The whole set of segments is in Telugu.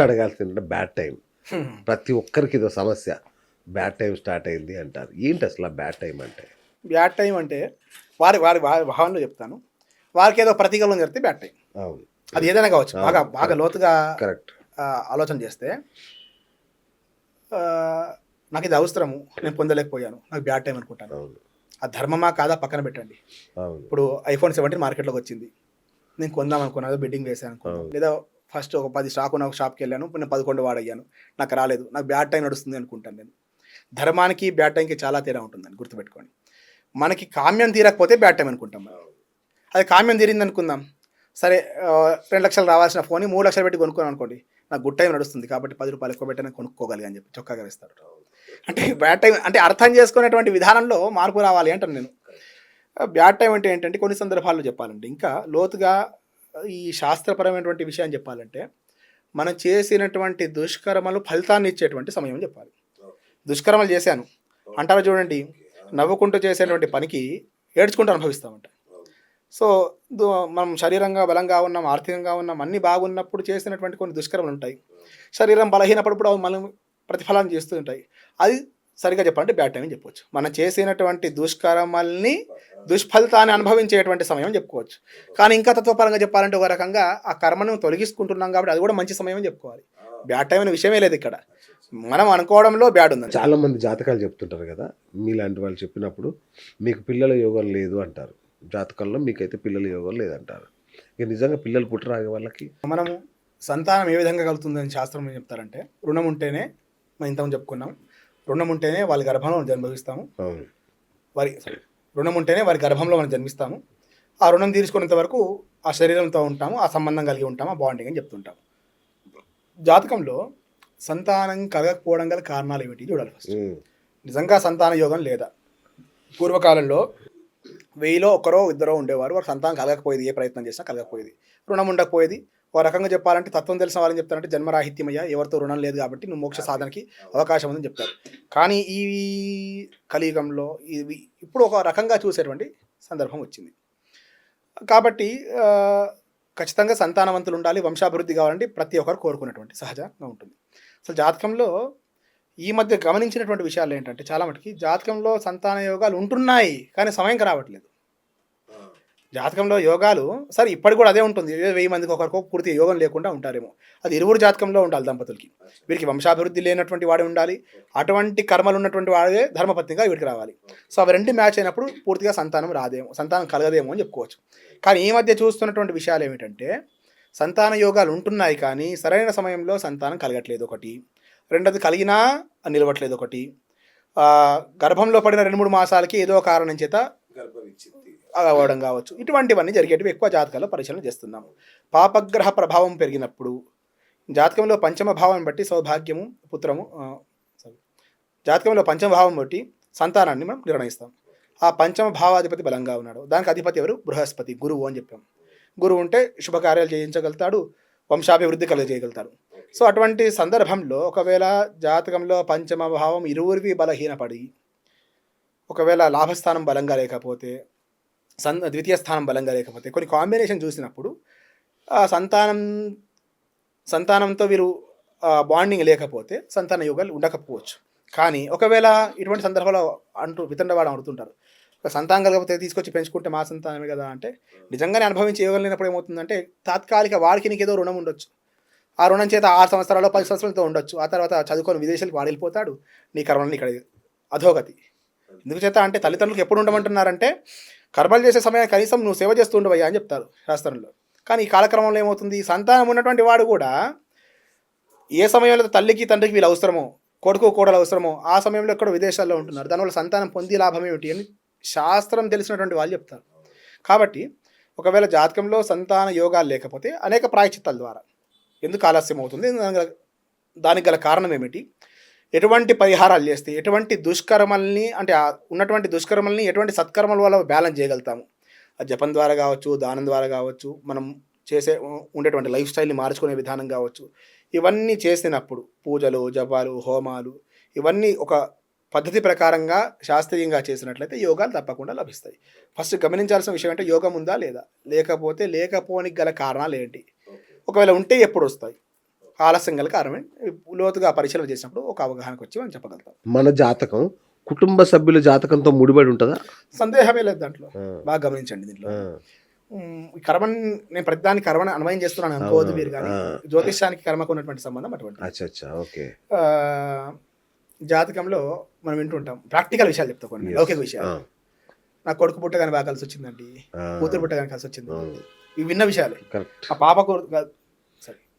అడగాల్సిన బ్యాడ్ టైం ప్రతి ఒక్కరికి ఇదో సమస్య. బ్యాడ్ టైం స్టార్ట్ అయింది అంటారు. ఏంటి అసలు బ్యాడ్ టైం అంటే? బ్యాడ్ టైం అంటే వారి వారి భావనలో చెప్తాను. వారికి ఏదో ప్రతికూలం జరిగితే బ్యాడ్ టైం అవును. అది ఏదైనా కావచ్చు. బాగా బాగా లోతుగా కరెక్ట్ ఆలోచన చేస్తే నాకు ఇది అవసరము. నేను పొందలేకపోయాను. నాకు బ్యాడ్ టైం అనుకుంటాను. ఆ ధర్మమా కాదా పక్కన పెట్టండి. ఇప్పుడు ఐఫోన్ సెవెంటీన్ మార్కెట్లోకి వచ్చింది. నేను కొందాం అనుకున్నాను. బిడ్డింగ్ వేసాను అనుకున్నాను. లేదా ఫస్ట్ ఒక పది స్టాక్ ఉన్న ఒక షాప్కి వెళ్ళాను నేను పదకొండు వాడయ్యాను. నాకు రాలేదు. నాకు బ్యాడ్ టైం నడుస్తుంది అనుకుంటాను నేను. ధర్మానికి బ్యాడ్ టైంకి చాలా తేడా ఉంటుందని గుర్తుపెట్టుకోండి. మనకి కామ్యం తీరకపోతే బ్యాడ్ టైం అనుకుంటాం అది కామ్యం తీరింది అనుకుందాం. సరే రెండు లక్షలు రావాల్సిన ఫోన్ మూడు లక్షలు పెట్టి కొనుక్కోను అనుకోండి. నాకు గుడ్ టైం నడుస్తుంది కాబట్టి పది రూపాయలు ఎక్కువ పెట్టినా కొనుక్కోగలిగా అని చెప్పి చొక్కాగా ఇస్తారు అంటే బ్యాడ్ టైం అంటే అర్థం చేసుకునేటువంటి విధానంలో మార్పు రావాలి అంటాను నేను. బ్యాడ్ టైం అంటే ఏంటంటే కొన్ని సందర్భాల్లో చెప్పాలంటే ఇంకా లోతుగా ఈ శాస్త్రపరమైనటువంటి విషయం చెప్పాలంటే మనం చేసినటువంటి దుష్కర్మలు ఫలితాన్ని ఇచ్చేటువంటి సమయం చెప్పాలి. దుష్కర్మలు చేశాను. అంటారు చూడండి నవ్వుకుంటూ చేసేటువంటి పనికి ఏడ్చుకుంటూ అనుభవిస్తామంట. సో దు- మనం శరీరంగా బలంగా ఉన్నాం ఆర్థికంగా ఉన్నాం అన్నీ బాగున్నప్పుడు చేసినటువంటి కొన్ని దుష్కర్మలు ఉంటాయి. శరీరం బలహీనపడినప్పుడు అవి మనం ప్రతిఫలాన్ని చేస్తూ ఉంటాయి. అది సరిగా చెప్పాలంటే బ్యాడ్ టైం అని చెప్పవచ్చు మనం చేసినటువంటి దుష్కర్మల్ని దుష్ఫలితాన్ని అనుభవించేటువంటి సమయం అని చెప్పుకోవచ్చు. కానీ ఇంకా తత్వపరంగా చెప్పాలంటే ఒక రకంగా ఆ కర్మను తొలగించుకుంటున్నాం కాబట్టి అది కూడా మంచి సమయం అని చెప్పుకోవాలి. బ్యాడ్ టైం అనే విషయమే లేదు ఇక్కడ. మనం అనుకోవడంలో బ్యాడ్ ఉంది చాలా మంది జాతకాలు చెప్తుంటారు కదా మీలాంటి వాళ్ళు చెప్పినప్పుడు మీకు పిల్లల యోగం లేదు అంటారు. జాతకంలో మీకైతే పిల్లల యోగం లేదంటారు. ఇక నిజంగా పిల్లలు పుట్టరాగే వాళ్ళకి మనము సంతానం ఏ విధంగా కలుగుతుందని శాస్త్రం ఏం చెప్తారంటే రుణం ఉంటేనే మనం ఇంతకుముందు చెప్పుకున్నాం. రుణం ఉంటేనే వాళ్ళ గర్భంలో మనం జన్మవిస్తాము వారి రుణం ఉంటేనే వారి గర్భంలో మనం జన్మిస్తాము. ఆ రుణం తీర్చుకునేంత వరకు ఆ శరీరంతో ఉంటాము ఆ సంబంధం కలిగి ఉంటాము ఆ బాండింగ్ అని చెప్తుంటాం. జాతకంలో సంతానం కలగకపోవడం గల కారణాలు ఏమిటి చూడాలి ఫస్ట్. నిజంగా సంతాన యోగం లేదా? పూర్వకాలంలో వెయ్యిలో ఒకరో ఇద్దరో ఉండేవారు. వారు సంతానం కలగకపోయేది ఏ ప్రయత్నం చేసినా కలగకపోయేది. రుణం ఉండకపోయేది ఒక రకంగా చెప్పాలంటే తత్వం తెలిసిన వాళ్ళని చెప్తారంటే జన్మరాహిత్యమయ్యా ఎవరితో రుణం లేదు కాబట్టి నువ్వు మోక్ష సాధనకి అవకాశం ఉందని చెప్తారు. కానీ ఈ కలియుగంలో ఇవి ఇప్పుడు ఒక రకంగా చూసేటువంటి సందర్భం వచ్చింది. కాబట్టి ఖచ్చితంగా సంతానవంతులు ఉండాలి వంశాభివృద్ధి కావాలంటే ప్రతి ఒక్కరు కోరుకున్నటువంటి సహజంగా ఉంటుంది. అసలు జాతకంలో ఈ మధ్య గమనించినటువంటి విషయాలు ఏంటంటే చాలా మటుకి జాతకంలో సంతాన యోగాలు ఉంటున్నాయి కానీ సమయంకి రావట్లేదు. జాతకంలో యోగాలు సరే ఇప్పటికి కూడా అదే ఉంటుంది. వెయ్యి మందికి ఒకరికో పూర్తి యోగం లేకుండా ఉంటారేమో. అది ఇరువురు జాతకంలో ఉండాలి దంపతులకి. వీరికి వంశాభివృద్ధి లేనటువంటి వాడే ఉండాలి. అటువంటి కర్మలు ఉన్నటువంటి వాడే ధర్మపత్నిగా వీడికి రావాలి. సో అవి రెండు మ్యాచ్ అయినప్పుడు పూర్తిగా సంతానం రాదేమో సంతానం కలగదేమో అని చెప్పుకోవచ్చు. కానీ ఈ మధ్య చూస్తున్నటువంటి విషయాలు ఏమిటంటే సంతాన యోగాలు ఉంటున్నాయి కానీ సరైన సమయంలో సంతానం కలగట్లేదు ఒకటి. రెండోది కలిగినా నిలవట్లేదు ఒకటి. గర్భంలో పడిన రెండు మూడు మాసాలకి ఏదో కారణం చేత అవ్వడం కావచ్చు. ఇటువంటివన్నీ జరిగేటివి ఎక్కువ జాతకాల్లో పరిశీలన చేస్తున్నాము. పాపగ్రహ ప్రభావం పెరిగినప్పుడు జాతకంలో పంచమ భావం బట్టి సౌభాగ్యము పుత్రము జాతకంలో పంచమ భావం బట్టి సంతానాన్ని మనం నిర్ణయిస్తాం. ఆ పంచమ భావాధిపతి బలంగా ఉన్నాడు. దానికి అధిపతి ఎవరు? బృహస్పతి గురువు అని చెప్పాం. గురువు ఉంటే శుభకార్యాలు చేయించగలుగుతాడు వంశాభివృద్ధి కలుగజేయగలుగుతాడు. సో అటువంటి సందర్భంలో ఒకవేళ జాతకంలో పంచమ భావం ఇరువురివి బలహీనపడి ఒకవేళ లాభస్థానం బలంగా లేకపోతే సన్ ద్వితీయ స్థానం బలంగా లేకపోతే కొన్ని కాంబినేషన్ చూసినప్పుడు సంతానం సంతానంతో వీరు బాండింగ్ లేకపోతే సంతాన యోగాలు ఉండకపోవచ్చు. కానీ ఒకవేళ ఇటువంటి సందర్భాల్లో అంటూ వితండవాడు అడుగుతుంటారు సంతానం కలగకపోతే తీసుకొచ్చి పెంచుకుంటే మా సంతానమే కదా అంటే నిజంగానే అనుభవించే యోగం లేనప్పుడు ఏమవుతుందంటే తాత్కాలిక వాడికి నీకు ఏదో రుణం ఉండొచ్చు. ఆ రుణం చేత ఆరు సంవత్సరాల్లో పది సంవత్సరాలతో ఉండొచ్చు. ఆ తర్వాత చదువుకొని విదేశాలకు వాడు వెళ్ళిపోతాడు నీ కర్మలని ఇక్కడ అధోగతి. ఎందుకు చేత అంటే తల్లిదండ్రులకు ఎప్పుడు ఉండమంటున్నారంటే కర్మలు చేసే సమయానికి కనీసం నువ్వు సేవ చేస్తుండవయ్యా అని చెప్తారు శాస్త్రంలో. కానీ ఈ కాలక్రమంలో ఏమవుతుంది? సంతానం ఉన్నటువంటి వాడు కూడా ఏ సమయంలో తల్లికి తండ్రికి వీళ్ళు అవసరమో కొడుకు కోడలు అవసరమో ఆ సమయంలో ఎక్కడ విదేశాల్లో ఉంటున్నారు. దానివల్ల సంతానం పొంది లాభం ఏమిటి అని శాస్త్రం తెలిసినటువంటి వాళ్ళు చెప్తారు. కాబట్టి ఒకవేళ జాతకంలో సంతాన యోగాలు లేకపోతే అనేక ప్రాయచిత్తాల ద్వారా. ఎందుకు ఆలస్యం అవుతుంది దానికి గల కారణం ఏమిటి? ఎటువంటి పరిహారాలు చేస్తే ఎటువంటి దుష్కర్మల్ని అంటే ఉన్నటువంటి దుష్కర్మల్ని ఎటువంటి సత్కర్మల వల్ల బ్యాలెన్స్ చేయగలుగుతాము? ఆ జపం ద్వారా కావచ్చు దానం ద్వారా కావచ్చు మనం చేసే ఉండేటువంటి లైఫ్ స్టైల్ని మార్చుకునే విధానం కావచ్చు. ఇవన్నీ చేసినప్పుడు పూజలు జపాలు హోమాలు ఇవన్నీ ఒక పద్ధతి ప్రకారంగా శాస్త్రీయంగా చేసినట్లయితే యోగాలు తప్పకుండా లభిస్తాయి. ఫస్ట్ గమనించాల్సిన విషయం అంటే యోగం ఉందా లేదా? లేకపోతే లేకపోనికి గల కారణాలు ఏంటి? ఒకవేళ ఉంటే ఎప్పుడు వస్తాయి? ఆలస్యం గల కారణమే. లోతుగా పరిశీలన చేసినప్పుడు ఒక అవగాహనకు వచ్చి మనం చెప్పగలుగుతాం. మన జాతకం కుటుంబ సభ్యుల జాతకంతో ముడిపడి ఉంటుందా? సందేహమే లేదు దాంట్లో. ఆ, బాగా గమనించండి దీంట్లో. ఆ, కర్మని నేను ప్రతిదానికి కర్మని అన్వయం చేస్తున్నాను అనుకోవద్దు మీరు కానీ ఆ. జ్యోతిష్యానికి కర్మకు ఉన్నటువంటి సంబంధం అటువంటి ఓకే. ఆ, జాతకంలో మనం వింటుంటాం ప్రాక్టికల్ విషయాలు చెప్తా కొన్ని. లౌకిక ఆ, విషయాలు. నా కొడుకు పుట్టగానే బాగా కలిసి వచ్చిందండి. ఆ, కూతురు పుట్టగానే కలిసి వచ్చింది. ఇవి విన్న విషయాలే. పాపకు సరే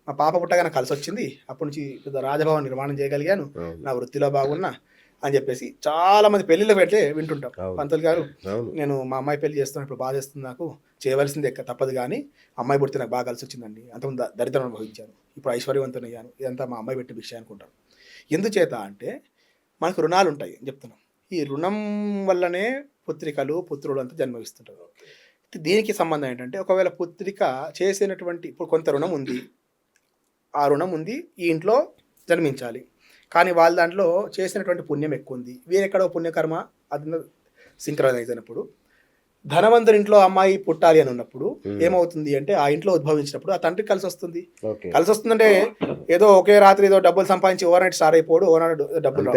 మా పాప పుట్టగానే కలిసి వచ్చింది అప్పటి నుంచి పెద్ద రాజభవన్ నిర్మాణం చేయగలిగాను. నా వృత్తిలో బాగున్నా అని చెప్పేసి చాలా మంది పెళ్ళిళ్ళు పెడితే వింటుంటాం. పంతులు గారు నేను మా అమ్మాయి పెళ్ళి చేస్తున్నా ఇప్పుడు బాధేస్తుంది నాకు. చేయవలసింది ఎక్క తప్పదు కానీ అమ్మాయి పుడితే నాకు బాగా కలిసి వచ్చిందండి అంతకుముందు దరిద్రం అనుభవించాను. ఇప్పుడు ఐశ్వర్యవంతుని అయ్యాను. ఇదంతా మా అమ్మాయి పెట్టి భిక్ష అనుకుంటాను ఎందుచేత అంటే మనకు రుణాలు ఉంటాయి అని చెప్తున్నాం. ఈ రుణం వల్లనే పుత్రికలు పుత్రులు అంతా జన్మవిస్తుంటారు. దీనికి సంబంధం ఏంటంటే ఒకవేళ పుత్రిక చేసినటువంటి ఇప్పుడు కొంత రుణం ఉంది ఆ రుణం ఉంది ఈ ఇంట్లో జన్మించాలి. కానీ వాళ్ళ దాంట్లో చేసినటువంటి పుణ్యం ఎక్కువ ఉంది వీరెక్కడో పుణ్యకర్మ అది సింక్రనైజ్ అయినప్పుడు ధనవంతుని ఇంట్లో అమ్మాయి పుట్టాలి అని ఉన్నప్పుడు. ఏమవుతుంది అంటే ఆ ఇంట్లో ఉద్భవించినప్పుడు ఆ తండ్రికి కలిసి వస్తుంది కలిసి వస్తుందంటే ఏదో ఒకే రాత్రి ఏదో డబ్బులు సంపాదించి ఓవర్ నైట్ స్టార్ అయిపోడు ఓవర్ నైట్ డబ్బులు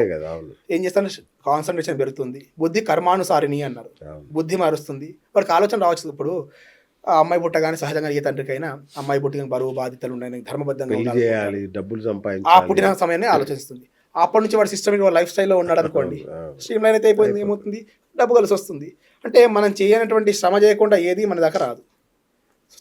ఏం చేస్తాను? కాన్సన్ట్రేషన్ పెరుగుతుంది. బుద్ధి కర్మానుసారిణి అన్నారు. బుద్ధి మారుస్తుంది. వాడికి ఆలోచన రావచ్చు ఇప్పుడు. ఆ అమ్మాయి పుట్టగానే సహజంగా ఏ తండ్రికైనా అమ్మాయి పుట్టిన బరువు బాధ్యతలు ఉన్నాయి ధర్మబద్ధంగా చేయాలి డబ్బులు ఆ సంపాదించాలి పుట్టిన సమయాన్ని ఆలోచిస్తుంది. అప్పటి నుంచి వాడు సిస్టమ్ లైఫ్ స్టైల్లో ఉన్నాడు అనుకోండి. ఆ, స్ట్రీమ్ లైన్ అయితే అయిపోయింది. ఏమవుతుంది? డబ్బు కలిసి వస్తుంది. అంటే మనం చేయనటువంటి శ్రమ చేయకుండా ఏది మన దాకా రాదు.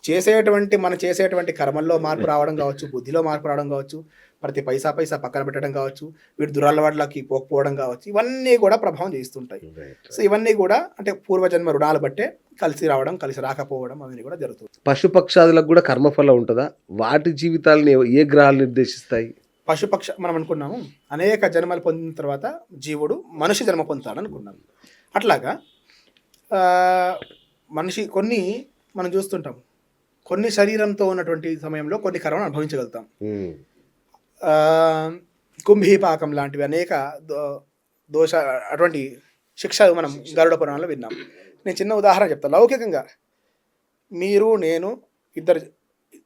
చేసేటువంటి మనం చేసేటువంటి కర్మల్లో మార్పు రావడం కావచ్చు బుద్ధిలో మార్పు రావడం కావచ్చు ప్రతి పైసా పైసా పక్కన పెట్టడం కావచ్చు వీటి దురలవాట్లకి పోకపోవడం కావచ్చు ఇవన్నీ కూడా ప్రభావం చేస్తుంటాయి. సో ఇవన్నీ కూడా అంటే పూర్వజన్మ రుణాలు బట్టే కలిసి రావడం కలిసి రాకపోవడం అవన్నీ కూడా జరుగుతుంది. పశుపక్షాదులకు కూడా కర్మఫలం ఉంటుందా? వాటి జీవితాలను ఏ- గ్రహాలు నిర్దేశిస్తాయి? పశుపక్ష మనం అనుకున్నాము అనేక జన్మలు పొందిన తర్వాత జీవుడు మనిషి జన్మ పొందుతాడు అనుకున్నాం. అట్లాగా మనిషి కొన్ని మనం చూస్తుంటాం. కొన్ని శరీరంతో ఉన్నటువంటి సమయంలో కొన్ని కర్మను అనుభవించగలుగుతాం. కుంభీపాకం లాంటివి అనేక దో- దోష అటువంటి శిక్షలు మనం గరుడ పురాణంలో విన్నాం. నేను చిన్న ఉదాహరణ చెప్తాను లౌకికంగా మీరు నేను ఇద్దరు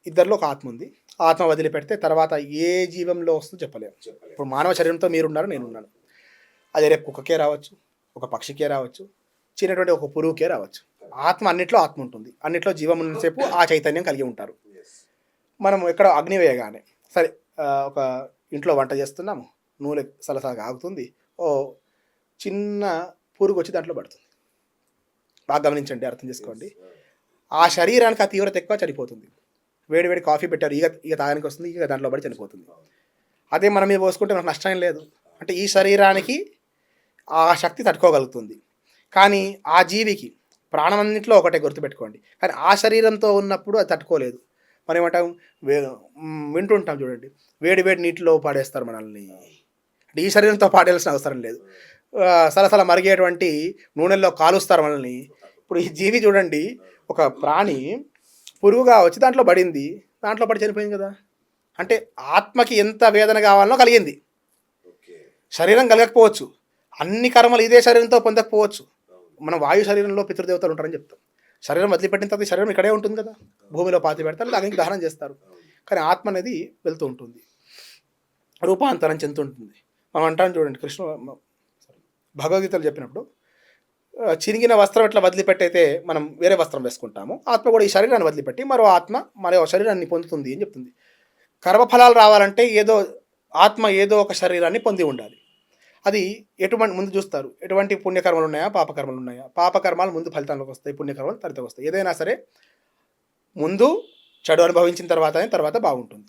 ఇద్దరిలో ఒక ఆత్మ ఉంది. ఆత్మ వదిలిపెడితే తర్వాత ఏ జీవంలో వస్తుందో చెప్పలేము ఇప్పుడు మానవ శరీరంతో మీరున్నారు నేను ఉన్నాను అది రేపు కుక్కకే రావచ్చు ఒక పక్షికే రావచ్చు చిన్నటువంటి ఒక పురుగుకే రావచ్చు. ఆత్మ అన్నిట్లో ఆత్మ ఉంటుంది. అన్నిట్లో జీవం ఉన్నసేపు ఆ చైతన్యం కలిగి ఉంటారు. మనం ఎక్కడ అగ్ని వేయగానే సరే ఒక ఇంట్లో వంట చేస్తున్నాము నూనె సలసలగా ఆగుతుంది ఓ చిన్న పురుగు వచ్చి దాంట్లో పడుతుంది. బాగా గమనించండి అర్థం చేసుకోండి. ఆ శరీరానికి ఆ తీవ్రత ఎక్కువ చనిపోతుంది. వేడి వేడి కాఫీ పెట్టారు ఈగ ఈగ తాగడానికి వస్తుంది ఈగ దాంట్లో పడి చనిపోతుంది. అదే మనం మీద పోసుకుంటే మనకు నష్టం లేదు. అంటే ఈ శరీరానికి ఆ శక్తి తట్టుకోగలుగుతుంది. కానీ ఆ జీవికి ప్రాణమన్నింటిలో ఒకటే గుర్తుపెట్టుకోండి. కానీ ఆ శరీరంతో ఉన్నప్పుడు అది తట్టుకోలేదు. మనం ఏమంటాం? వే వింటుంటాం చూడండి. వేడి వేడి నీటిలో పాడేస్తారు మనల్ని. అంటే ఈ శరీరంతో పాడేయాల్సిన అవసరం లేదు. సలసల మరిగేటువంటి నూనెల్లో కాలుస్తారు మనల్ని. ఇప్పుడు ఈ జీవి చూడండి. ఒక ప్రాణి పురుగుగా వచ్చి దాంట్లో పడింది. దాంట్లో పడి చనిపోయింది కదా. అంటే ఆత్మకి ఎంత వేదన కావాలనో కలిగింది. శరీరం కలగకపోవచ్చు. అన్ని కర్మలు ఇదే శరీరంతో పొందకపోవచ్చు. మన వాయు శరీరంలో పితృదేవతలు ఉంటారని చెప్తాం. శరీరం వదిలిపెట్టిన తర్వాత శరీరం ఇక్కడే ఉంటుంది కదా? భూమిలో పాతి పెడతారు దానికి దహనం చేస్తారు. కానీ ఆత్మ అనేది వెళ్తూ ఉంటుంది. రూపాంతరం చెందుతుంటుంది. మనం అంటాం చూడండి కృష్ణ భగవద్గీతలు చెప్పినప్పుడు చిరిగిన వస్త్రం ఎట్లా వదిలిపెట్టయితే మనం వేరే వస్త్రం వేసుకుంటాము ఆత్మ కూడా ఈ శరీరాన్ని వదిలిపెట్టి మరో ఆత్మ మరో శరీరాన్ని పొందుతుంది అని చెప్తుంది. కర్మఫలాలు రావాలంటే ఏదో ఆత్మ ఏదో ఒక శరీరాన్ని పొంది ఉండాలి. అది ఎటువంటి ముందు చూస్తారు. ఎటువంటి పుణ్యకర్మలు ఉన్నాయా? పాపకర్మలు ఉన్నాయా? పాపకర్మాలు ముందు ఫలితాలకు వస్తాయి పుణ్యకర్మలు తర్వాత వస్తాయి. ఏదైనా సరే ముందు చెడు అనుభవించిన తర్వాతనే తర్వాత బాగుంటుంది.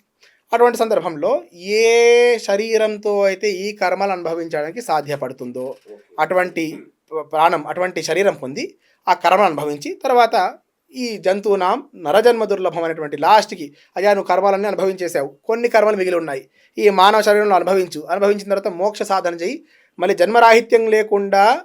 అటువంటి సందర్భంలో ఏ శరీరంతో అయితే ఈ కర్మలు అనుభవించడానికి సాధ్యపడుతుందో అటువంటి ప్రాణం అటువంటి శరీరం పొంది ఆ కర్మను అనుభవించి తర్వాత ఈ జంతువునాం నరజన్మ దుర్లభం అనేటువంటి లాస్ట్కి అయ్యా నువ్వు కర్మలన్నీ అనుభవించేసావు కొన్ని కర్మలు మిగిలి ఉన్నాయి. ఈ మానవ శరీరంలో అనుభవించు. అనుభవించిన తర్వాత మోక్ష సాధన చేయి మళ్ళీ జన్మరాహిత్యం లేకుండా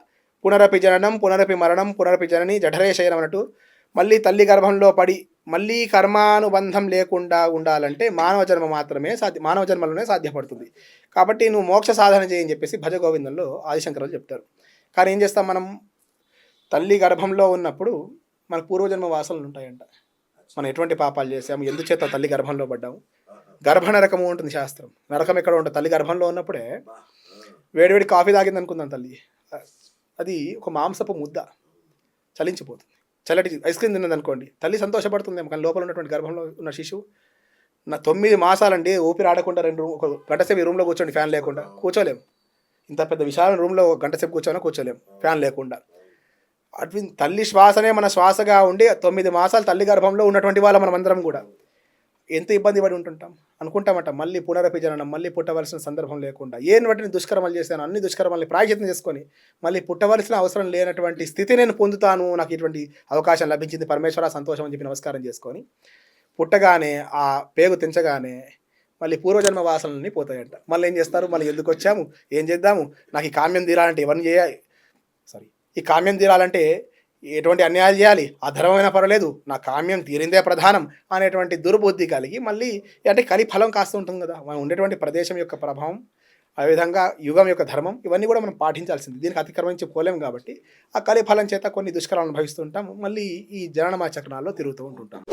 పునరపి జననం పునరపి మరణం పునరపి జనని జఠరే శయనం అన్నట్టు మళ్ళీ తల్లి గర్భంలో పడి మళ్ళీ కర్మానుబంధం లేకుండా ఉండాలంటే మానవ జన్మ మాత్రమే సాధ్య మానవ జన్మలోనే సాధ్యపడుతుంది. కాబట్టి నువ్వు మోక్ష సాధన చేయని చెప్పేసి భజ గోవిందంలో ఆదిశంకరాలు చెప్తారు. కానీ ఏం చేస్తాం మనం? తల్లి గర్భంలో ఉన్నప్పుడు మన పూర్వజన్మ వాసనలు ఉంటాయంట. మనం ఎటువంటి పాపాలు చేసాము ఎందుచేత తల్లి గర్భంలో పడ్డాము? గర్భ నరకము ఉంటుంది శాస్త్రం. నరకం ఎక్కడ ఉంటుంది? తల్లి గర్భంలో ఉన్నప్పుడే. వేడివేడి కాఫీ తాగింది అనుకుందాం తల్లి. అది ఒక మాంసపు ముద్ద. చలించిపోతుంది. చల్లటి ఐస్ క్రీమ్ తిన్నది అనుకోండి తల్లి సంతోషపడుతుంది కానీ లోపల ఉన్నటువంటి గర్భంలో ఉన్న శిశువు నా తొమ్మిది మాసాలండి ఊపిరి ఆడకుండా రెండు రూమ్ ఒక గంట సేపు ఈ రూమ్లో కూర్చోండి ఫ్యాన్ లేకుండా. కూర్చోలేము ఇంత పెద్ద విశాల రూమ్లో ఒక గంట సేపు కూర్చోనా కూర్చోలేము ఫ్యాన్ లేకుండా. అటు తల్లి శ్వాసనే మన శ్వాసగా ఉండి తొమ్మిది మాసాలు తల్లి గర్భంలో ఉన్నటువంటి వాళ్ళ మనం అందరం కూడా. ఎంత ఇబ్బంది పడి ఉంటుంటాం? అనుకుంటామట మళ్ళీ పునరపజననం మళ్ళీ పుట్టవలసిన సందర్భం లేకుండా. ఏం వాటిని దుష్కర్మలు చేశాను? అన్ని దుష్కర్మల్ని ప్రాయచిత్తం చేసుకొని మళ్ళీ పుట్టవలసిన అవసరం లేనటువంటి స్థితి నేను పొందుతాను నాకు ఇటువంటి అవకాశం లభించింది. పరమేశ్వర సంతోషం అని చెప్పి నమస్కారం చేసుకొని పుట్టగానే ఆ పేగు తెంచగానే మళ్ళీ పూర్వజన్మ వాసనలన్నీ పోతాయంట. మళ్ళీ ఏం చేస్తారు? మళ్ళీ ఎందుకు వచ్చాము? ఏం చేద్దాము? నాకు ఈ కామ్యం తీరాలంటే ఇవన్నీ చేయాలి. ఈ కామ్యం తీరాలంటే ఎటువంటి అన్యాయాలు చేయాలి? అధర్మమైన పర్వాలేదు. నా కామ్యం తీరిందే ప్రధానం అనేటువంటి దుర్బుద్ధి కలిగి మళ్ళీ అంటే కలి ఫలం కాస్తూ ఉంటుంది కదా. మనం ఉండేటువంటి ప్రదేశం యొక్క ప్రభావం అదేవిధంగా యుగం యొక్క ధర్మం ఇవన్నీ కూడా మనం పాటించాల్సింది. దీనికి అతిక్రమించి పోలేం కాబట్టి ఆ కలి ఫలం చేత కొన్ని దుష్కరాలు అనుభవిస్తుంటాం మళ్ళీ ఈ జననమా చక్రాల్లో తిరుగుతూ ఉంటుంటాం.